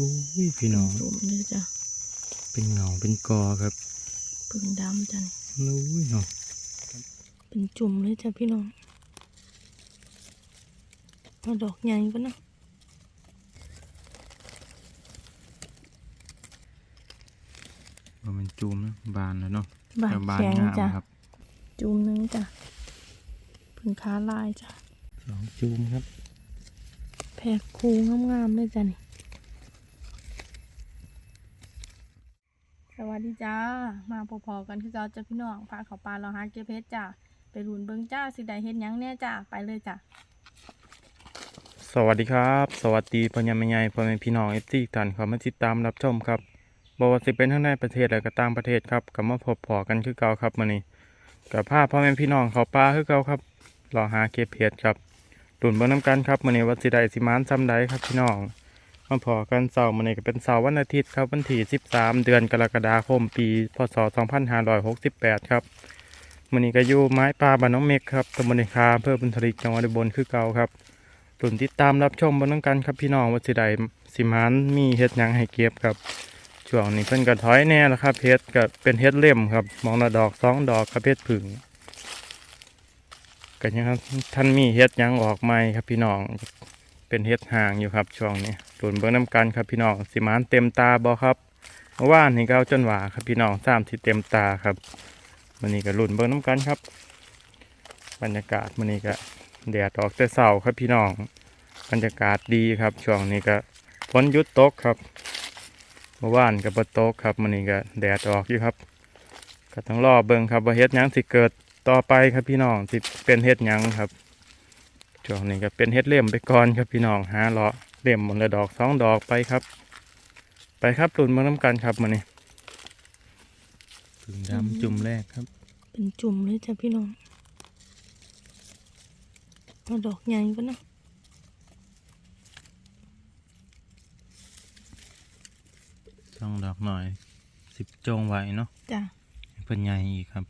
โอ้ยพี่น้องจุ่มเลยจ้ะเป็นเงาเป็นกอครับพึ่งดำจ้ะนี่โอ้ยเนาะเป็นจุ่มเลยจ้ะพี่น้องเอาดอกใหญ่ปะเนาะว่ามันจูมนะบานแล้วเนาะบานแต่บานแข็งงามจ้ะครับจุ่มหนึงจ้ะพึ่งขาลายจ้ะสองจูมครับ แพกคูงามๆเลยจ้ะนี่ วัสดีจ้า มาพอๆกันคือเก่าจ้ะพี่น้องพาเขาปลาเราหาเก็บเพชรจ้ะไปรุนเบิ้งจ้าสิได้เฮ็ดยังแน่จ้ะไปเลยจ้ะสวัสดีครับ สวัสดีพ่อใหญ่แม่ใหญ่พ่อแม่พี่น้องเอฟซีท่านเข้ามาติดตามรับชมครับบ่ว่าสิเป็นทั้งในประเทศและก็ต่างประเทศครับก็มาพบพอกันคือเก่าครับมื้อนี้กับภาพพ่อแม่พี่น้องเขาป่าคือเก่าครับรอหาเก็บเห็ดครับดุนเบิงน้ำกันครับมื้อนี้ว่าสิได้สิมานซ้ำใดครับพี่น้อง มาพอกันเสาร์มื้อนี้ก็เป็นเสาร์วันอาทิตย์ครับวันที่ 13 เดือนกรกฎาคมปีพศ 2568 ครับมื้อนี้ก็อยู่ไม้ป่าบ้านน้องเมฆครับตำบลในคาอำเภอบุญทลิกจังหวัดอุบลคือเก่าครับตุนติดตามรับชมบนน้องกันครับพี่น้องว่าสิไดสิมานมีเฮ็ดยังให้เก็บครับช่วงนี้เพิ่นก็ถอยแน่แล้วครับเฮ็ดก็เป็นเฮ็ดเล่มครับ มองละดอกสองดอกครับเฮ็ดผึ่งก็ยังครับท่านมีเฮ็ดยังออกใหมครับพี่น้อง เป็นเฮ็ดห่างอยู่ครับช่วงนี้ตุนเบิ่งน้กันครับพี่น้องสิมานเต็มตาบ่ครับเมื่อวานนี่ก็เอาจนหวาครับพี่น้องสามที่เต็มตาครับวันนี้ก็ลุ้นเบิ่งน้กันครับ บรรยากาศวันนี้ก็แดดออกแต่เสาครับพี่น้องบรรยากาศดีครับช่วงนี้ก็ฝนยุดตกครับเมื่อวานก็บ่ตกครับมันนี้ก็แดดออกอยู่ครับ ก็ต้องรอเบิ่งครับว่าเฮ็ดยังสิเกิดต่อไปครับพี่น้องสิเป็นเฮ็ดยังครับ ช่วงนี้ก็เป็นเฮ็ดเล่มไปก่อนครับพี่น้องหาเลาะเล่มหมดละดอกสองดอกไปครับ ไปครับตุนมาน้ำกันครับมันนี้ถึงดำจุ่มแรกครับ เป็นจุ่มเลยจ้ะพี่น้องเอาดอกใหญ่ปะเนาะสองดอกหน่อยสิบจงไว้เนาะจ้ะเพิ่นใหญ่อีกครับ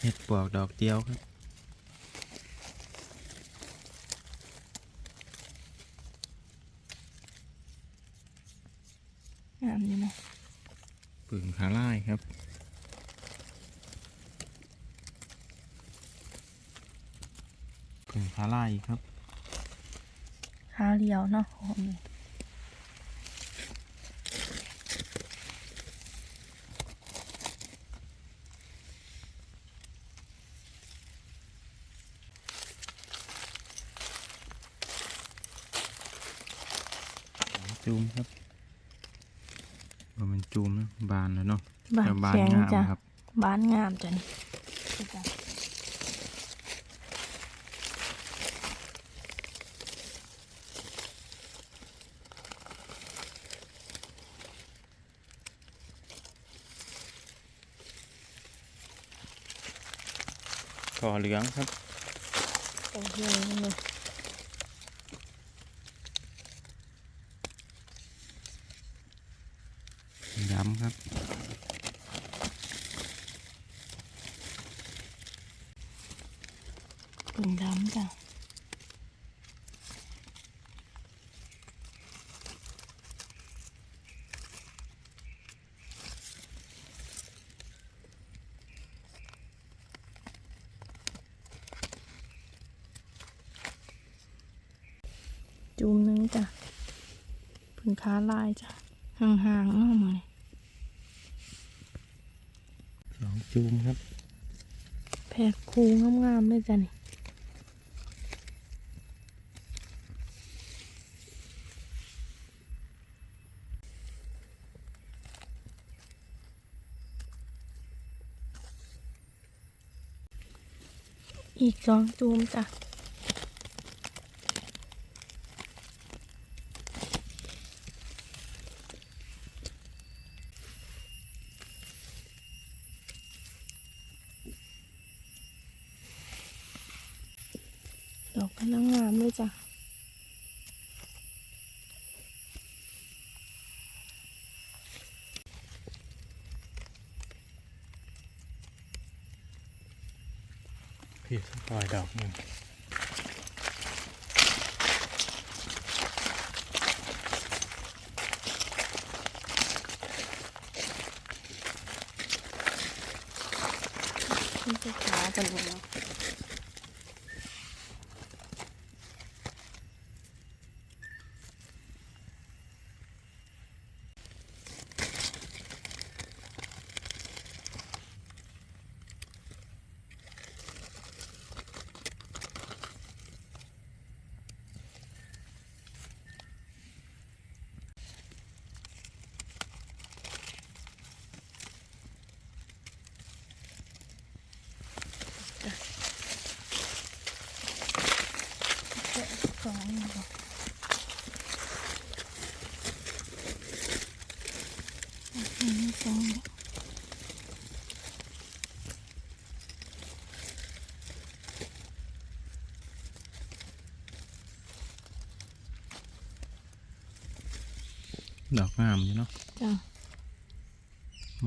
เห็ดปวกดอกเดียวครับ งามอยู่เนาะปึ่งขาล่ายครับปึ่งขาล่ายอีกครับขาเรียวเนาะหอมเลย จูมครับว่ามันจูมนะบานแล้วเนาะ บานแต่บานแข็งงามจ้ะครับบานงามจ้ะนี่จ้ะก่อเหลืองครับโอ้โหเลยดำครับ เป็นดำจ้ะจุ่มหนึงจ้ะพึ่งขาลายจ้ะห่างๆเนาะมาเนี่ยสองจูมครับ แพกคูงามๆเลยจ้ะนี่ อีกสองจูมจ้ะ พี่ปล่อยดอกหนึ่งคุณจะขาจะรู้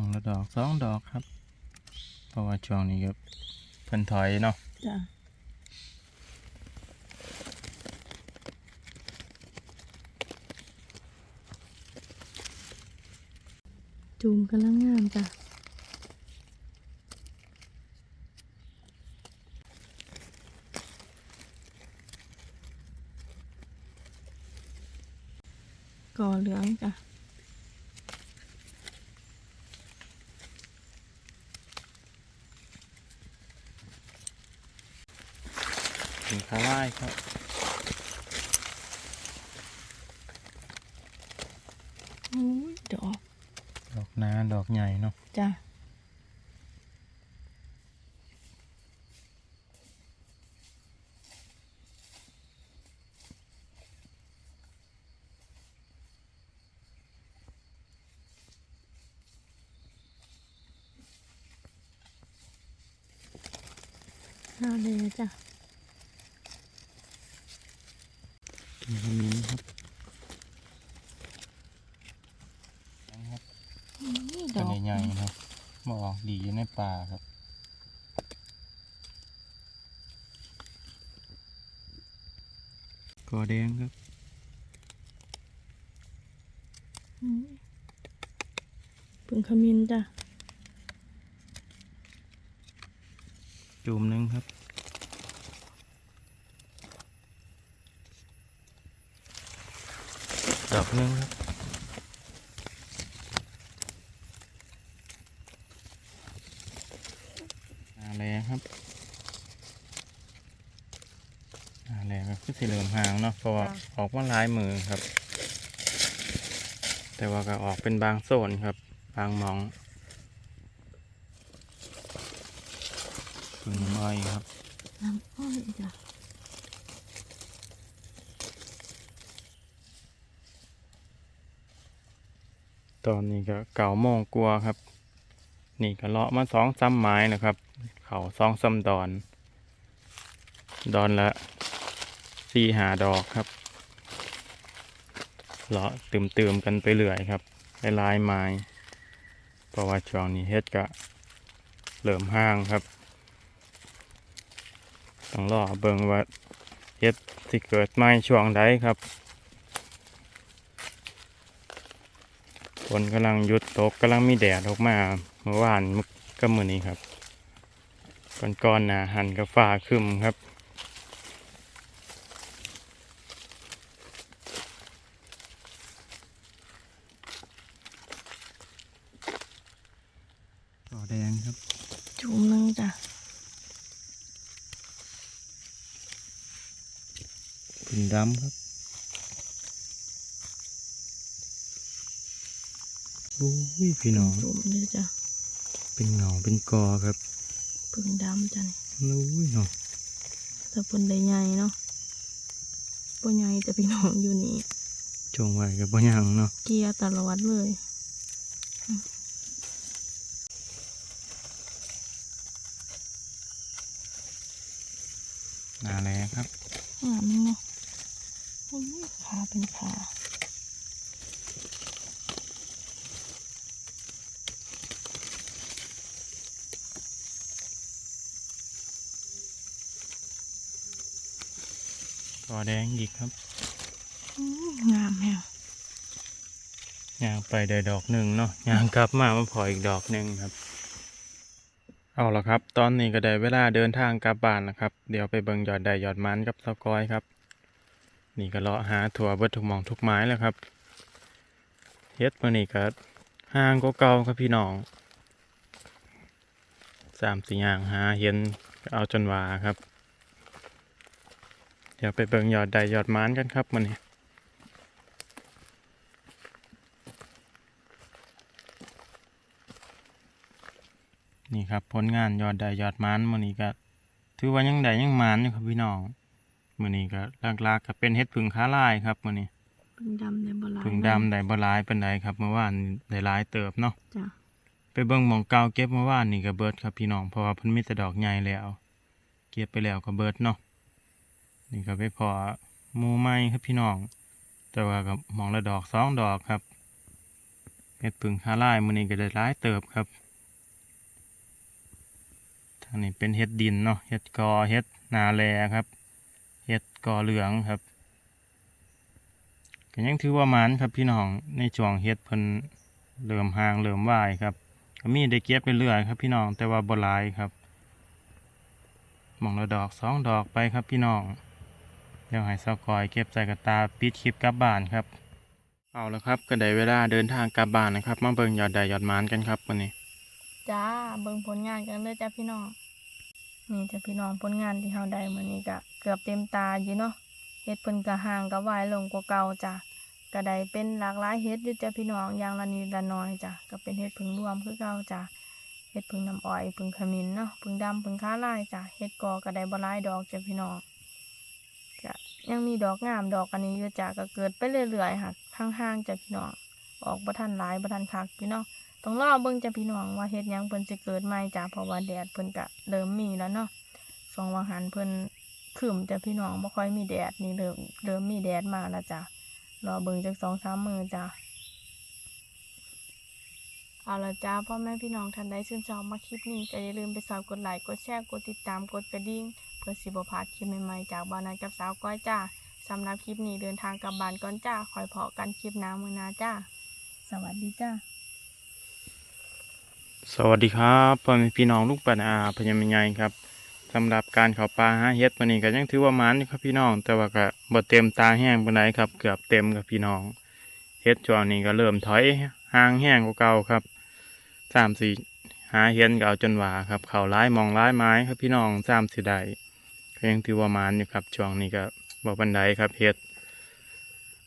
องละดอกสองดอกครับเพราะว่าช่วงนี้ก็เพิ่นถอยเนาะ จูมกำลังงามจ้ะก่อเหลืองจ้ะถึงคาไล่ครับ อุ้ยดอก ดอกนาดอกใหญ่เนาะ จ้ะ เอาเลยจ้ะกินขมิ้นครับนะครับนี่ดต้อนกใหญ่ๆเนาะมาออกดีอยู่ในป่าครับกอแดงครับอืมผึ่งขมิ้นจ้ะ จุ่มหนึงครับ ดอกหนึงครับอะไรครับอะไรครับคือสีเหลืองหางเนาะเพราะว่าออกมาหลายมือครับ แต่ว่าก็ออกเป็นบางโซนครับ บางหมอง พึ่งอ้อยครับน้ำอ้อยจ้ะตอนนี้ก็เก่าโมงกลัวาครับ นี่ก็เลาะมาสองซ้ำไม้นะครับ เขาสองซ้ำดอน ดอนละสี่หาดอกครับเลาะตื่มๆกันไปเรื่อยครับลายๆไม้เพราะว่าช่วงนี้เฮ็ดกะเหลิมห้างครับ ต้องรอเบิ่งว่าเห็ดสิเกิดไม้ช่วงใดครับฝนกำลังหยุดตกกำลังมีแดดออกมาเมื่อวานก็มือนี้ครับ ก่อนก่อนๆนะหันกับฟ้าคึมครับต่อแดงครับ จุ่มนึงจ้ะ เป็น ดำครับโอ้ยพี่น้องจุ่มเลยจ้ะเป็นเงาเป็นกอครับผึ่งดำจ้ะนี่โอ้ยเนาะถ้าเพิ่นได้ใหญ่เนาะบ่ใหญ่จะพี่น้องอยู่นี่จงไว้กับบ่ยังเนาะเกลียตลอดเลยหนาแลครับงามเนาะโอ้ย ขาเป็นขากอแดงอีกครับอื้องามแฮะย่างไปได้ดอกหนึ่งเนาะย่างกลับมามาพออีกดอกหนึ่งครับ เอาละครับ ตอนนี้ก็ได้เวลาเดินทางกลับบ้านนะครับ เดี๋ยวไปเบิ่งยอดได้ยอดมันกับสกอยครับ นี่ก็เลาะหาถั่วเบิดทุกมองทุกไม้แล้วครับเฮ็ดมานี่ก็ห่างก็เก่าครับพี่น้องสามสี่อย่างหาเห็นเอาจนว่าครับ เดี๋ยวไปเบิ่งยอดได้ยอดมันกันครับมันนี้นี่ครับผลงานยอดได้ยอดมันมันนี้ก็ถือว่ายังได้ยังมันอยู่ครับพี่น้อง มันนี้ก็หลักๆก็เป็นเฮ็ดผึ่งค้าลายครับมันนี้พึ่งดำในบ่หลายผึ่งดำได้บ่หลายปานใดครับเมื่อวานได้หลายเติบเนาะจ้ะไปเบิ่งหมองเก่าเก็บเมื่อวานนี่ก็เบิดครับพี่น้องเพราะว่าเพิ่นมีแต่ดอกใหญ่แล้วเก็บไปแล้วก็เบิดเนาะนี่ก็ไปพอหมู่ใหม่ครับพี่น้อง แต่ว่าก็หมองละดอกสองดอกครับเฮ็ดผึ่งคาลายมื้อนี้ก็ได้หลายเติบครับทางนี้เป็นเฮ็ดดินเนาะเฮ็ดกอเฮ็ดนาแลครับ เฮ็ดกอเหลืองครับก็ยังถือว่ามันครับพี่น้องในช่วงเฮ็ดเพิ่นเริ่มหางเริ่มวายครับก็มีได้เก็บไปเรื่อยครับพี่น้องแต่ว่าบ่หลายครับหมองละดอกสองดอกไปครับพี่น้องเดี๋ยวให้เซากอยเก็บใส่กระตาปิดคลิปกลับบ้านครับ เอาละครับก็ได้เวลาเดินทางกลับบ้านนะครับมาเบิ่งยอดใดยอดมานกันครับวันนี้ จ้าเบิ่งผลงานกันเลยจ้าพี่น้อง นี่จ้าพี่น้องผลงานที่เฮาได้มื้อนี้ก็เกือบเต็มตาอยู่เนาะเฮ็ดเพิ่นก็ห่างก็วายลงกว่าเก่าจ้ะก็ได้เป็นหลากหลายเฮ็ดอยู่จ้าพี่น้องอย่างละนิดละน้อยจ้ะก็เป็นเฮ็ดผึ่งรวมคือเก่าจ้ะเฮ็ดผึ่งน้ำอ้อยผึ่งขมิ้นเนาะผึ่งดำผึ่งค้าลายจ้ะเฮ็ดกอก็ได้บ่หลายดอกจ้าพี่น้องก็ยังมีดอกงามดอกอันนี้อยู่จ้ะก็เกิดไปเรื่อยๆค่ะห่างๆจ้ะพี่น้องออกบ่ทันหลายบ่ทันคักพี่น้อง ต้องรอเบิ่งจ้ะพี่น้องว่าเฮ็ดหยังเพิ่นสิเกิดใหม่จ้ะเพราะว่าแดดเพิ่นก็เริ่มมีแล้วเนาะสองวังหันเพิ่นครึ้มจ้ะพี่น้องบ่ค่อยมีแดดนี่เริ่มเริ่มมีแดดมาแล้วจ้ะรอเบิ่งจักสองสามมือจ้ะเอาละจ้าพ่อแม่พี่น้องท่านใดชื่นชอบมาคลิปนี้ก็อย่าลืมไปฝากกดไลค์กดแชร์กดติดตามกดกระดิ่งเพื่อสิบพลาดคลิปใหม่ๆจากบ้านนันกับสาวก้อยจ้าสำหรับคลิปนี้เดินทางกลับบ้านก่อนจ้าคอยเพาะกันคลิปน้ามื้อนาจ้า สวัสดีจ้า สวัสดีครับพ่อแม่พี่น้องลูกปันอาพญามิไงครับสำหรับการเขาปลาหาเฮ็ดวันนี้ก็ยังถือว่ามันอยู่ครับพี่น้อง แต่ว่าก็บ่เต็มตาแห้งปานใดครับ เกือบเต็มครับพี่น้องเฮ็ดช่วงนี้ก็เริ่มถอยห่างแห้งกว่าเก่าครับสามสี่หาเห็นก็เอาจนว่าครับ เขาร้ายมองร้ายไม้ครับพี่น้องสามสิได้ก็ยังถือว่ามันอยู่ครับช่วงนี้ก็บ่ปันใดครับเฮ็ด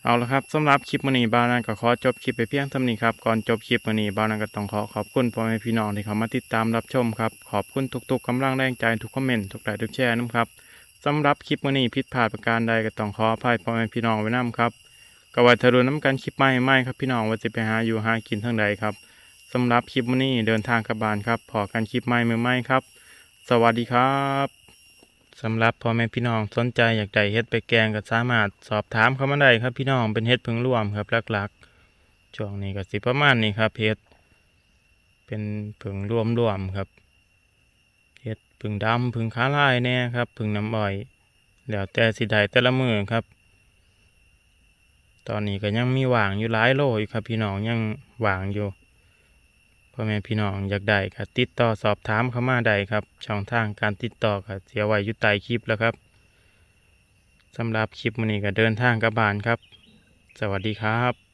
เอาละครับสำหรับคลิปมือนี้บ้าวนั้นก็ขอจบคลิปไปเพียงเท่านี้ครับก่อนจบคลิปมือนี้บ้าวนั้นก็ต้องขอขอบคุณพ่อแม่พี่น้องที่เข้ามาติดตามรับชมครับขอบคุณทุกๆกำลังแรงใจทุกคอมเมนต์ทุกไลค์ทุกแชร์นะครับสำหรับคลิปมือนี้ผิดพลาดประการใดก็ต้องขออภัยพ่อแม่พี่น้องไว้นํครับก็ว่าทะลุน้ำกันคลิปใหม่ใหม่ครับพี่น้องว่าจะไปหาอยู่หากินทางใดครับสำหรับคลิปมือนี้เดินทางกลับบ้านครับพอกันคลิปใหม่ใหม่ครับ สวัสดีครับ สำหรับพ่อแม่พี่น้องสนใจอยากได้เฮ็ดไปแกงก็สามารถสอบถามเข้ามาได้ครับพี่น้องเป็นเฮ็ดพึ่งร่วมครับหลักๆช่วงนี้ก็สิประมาณนี้ครับเฮ็ดเป็นผึ่งร่วมร่วมๆครับเฮ็ดผึ่งดำผึ่งขาลายแน่ครับผึ่งน้ำอ้อย แล้วแต่สิได้แต่ละมือครับ ตอนนี้ก็ยังมีว่างอยู่หลายโลอยู่ครับ พี่น้องยังว่างอยู่ พ่อแม่พี่น้องอยากได้ก็ติดต่อสอบถามเข้ามาได้ครับ ช่องทางการติดต่อก็เสียไว้อยู่ใต้คลิปแล้วครับสำหรับคลิปวันนี้ก็เดินทางกลับบ้านครับ สวัสดีครับ